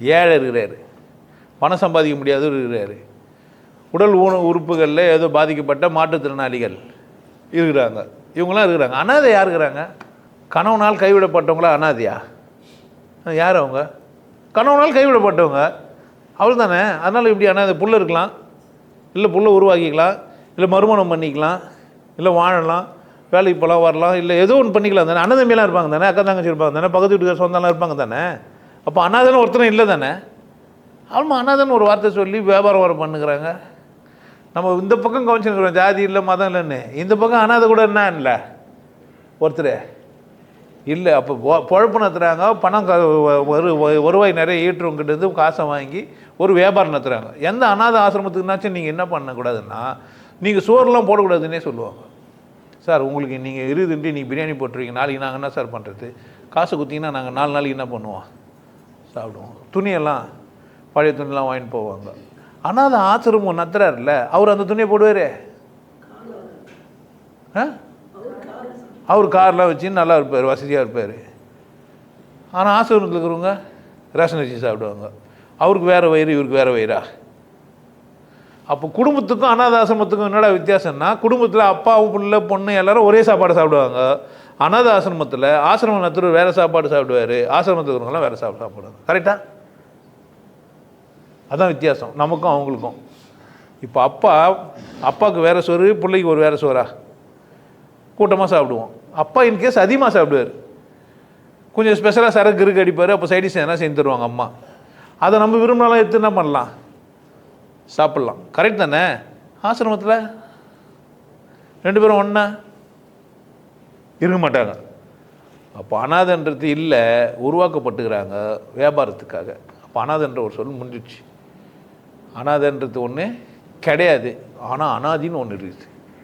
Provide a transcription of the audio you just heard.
ஏழை இருக்கிறாரு. பணம் சம்பாதிக்க முடியாதவர் இருக்கிறாரு. உடல் ஊன உறுப்புகளில் ஏதோ பாதிக்கப்பட்ட மாற்றுத்திறனாளிகள் இருக்கிறாங்க. இவங்களாம் இருக்கிறாங்க. அனாதை யார் இருக்கிறாங்க? கணவனால் கைவிடப்பட்டவங்களா அனாதையா? யார் அவங்க? கணவனால் கைவிடப்பட்டவங்க. அவள் தானே. அதனால் இப்படி அனாதை புல்ல இருக்கலாம். இல்லை புள்ள உருவாக்கிக்கலாம். இல்லை மறுமணம் பண்ணிக்கலாம். இல்லை வாழலாம். வேலைக்கு போகலாம் வரலாம். இல்லை ஏதோ ஒன்று பண்ணிக்கலாம் தானே. அண்ணதம்பியெல்லாம் இருப்பாங்க தானே. அக்கா தங்கச்சி இருப்பாங்க தானே. பக்கத்து வீட்டுக்கார சொந்தம்லாம் இருப்பாங்க தானே. அப்போ அனாதன்னு ஒருத்தரும் இல்லை தானே? ஆமாம் அனாதன்னு ஒரு வார்த்தை சொல்லி வியாபாரம் வர பண்ணுகிறாங்க. நம்ம இந்த பக்கம் கவனிச்சுருக்கிறோம் ஜாதி இல்லை மதம் இல்லைன்னு. இந்த பக்கம் அனாதை கூட என்ன இல்லை? ஒருத்தர். இல்லை அப்போ பொழப்பு நடத்துகிறாங்க பணம் க வரு வருவாய் நிறைய ஈட்டுறவங்கிட்ட காசை வாங்கி ஒரு வியாபாரம் நடத்துகிறாங்க எந்த அனாதை ஆசிரமத்துக்குனாச்சும் நீங்கள் என்ன பண்ணக்கூடாதுன்னா நீங்கள் சோறுலாம் போடக்கூடாதுன்னே சொல்லுவாங்க. சார் உங்களுக்கு நீங்கள் இருதுன்ட்டு நீங்கள் பிரியாணி போட்டுருவீங்க நாளைக்கு நாங்கள் என்ன சார் பண்ணுறது காசு குத்திங்கன்னா நாங்கள் நாலு நாளைக்கு என்ன பண்ணுவோம்? சாப்பிடுவோம். துணியெல்லாம் பழைய துணியெல்லாம் வாங்கிட்டு போவாங்க. ஆனால் அது ஆசிரமம் நத்துறாருல்ல அவர் அந்த துணியை போடுவார்? ஆ? அவர் கார்லாம் வச்சு நல்லா இருப்பார் வசதியாக இருப்பார். ஆனால் ஆசிரமத்தில் இருக்கிறவங்க ரேஷன் அரிசி சாப்பிடுவாங்க. அவருக்கு வேறு வயிறு இவருக்கு வேறு வயிறா? அப்போ குடும்பத்துக்கும் அனாதாசிரமத்துக்கும் என்னடா வித்தியாசம்னா குடும்பத்தில் அப்பாவும் பிள்ளை பொண்ணு எல்லாரும் ஒரே சாப்பாடு சாப்பிடுவாங்க. அனாத ஆசிரமத்தில் ஆசிரம நடத்துகிற வேறு சாப்பாடு சாப்பிடுவார். ஆசிரமத்தில் இருக்கிறவங்களாம் வேறு சாப்பாடு சாப்பிடுவாங்க. கரெக்டாக அதுதான் வித்தியாசம். நமக்கும் அவங்களுக்கும். இப்போ அப்பா அப்பாவுக்கு வேறு சோறு பிள்ளைக்கு ஒரு வேறு சோறா? கூட்டமாக சாப்பிடுவோம். அப்பா இன் கேஸ் அதிகமாக சாப்பிடுவார். கொஞ்சம் ஸ்பெஷலாக சரக்கு இருக்கு அடிப்பார் அப்போ சைடிஸ் எதனா செஞ்சு தருவாங்க அம்மா. அதை நம்ம விரும்பினாலும் எடுத்து என்ன பண்ணலாம்? சாப்பிட்லாம். கரெக்ட் தானே? ஆசிரமத்தில்? ரெண்டு பேரும் ஒன்றா இருக்க மாட்டாங்க. அப்போ அனாதன்றது இல்லை உருவாக்கப்பட்டுக்கிறாங்க வியாபாரத்துக்காக. அப்போ அனாதன்ற ஒரு சொல் முடிஞ்சிடுச்சு அனாதன்றது ஒன்று கிடையாது. ஆனால் அனாதின்னு ஒன்று இருக்குது.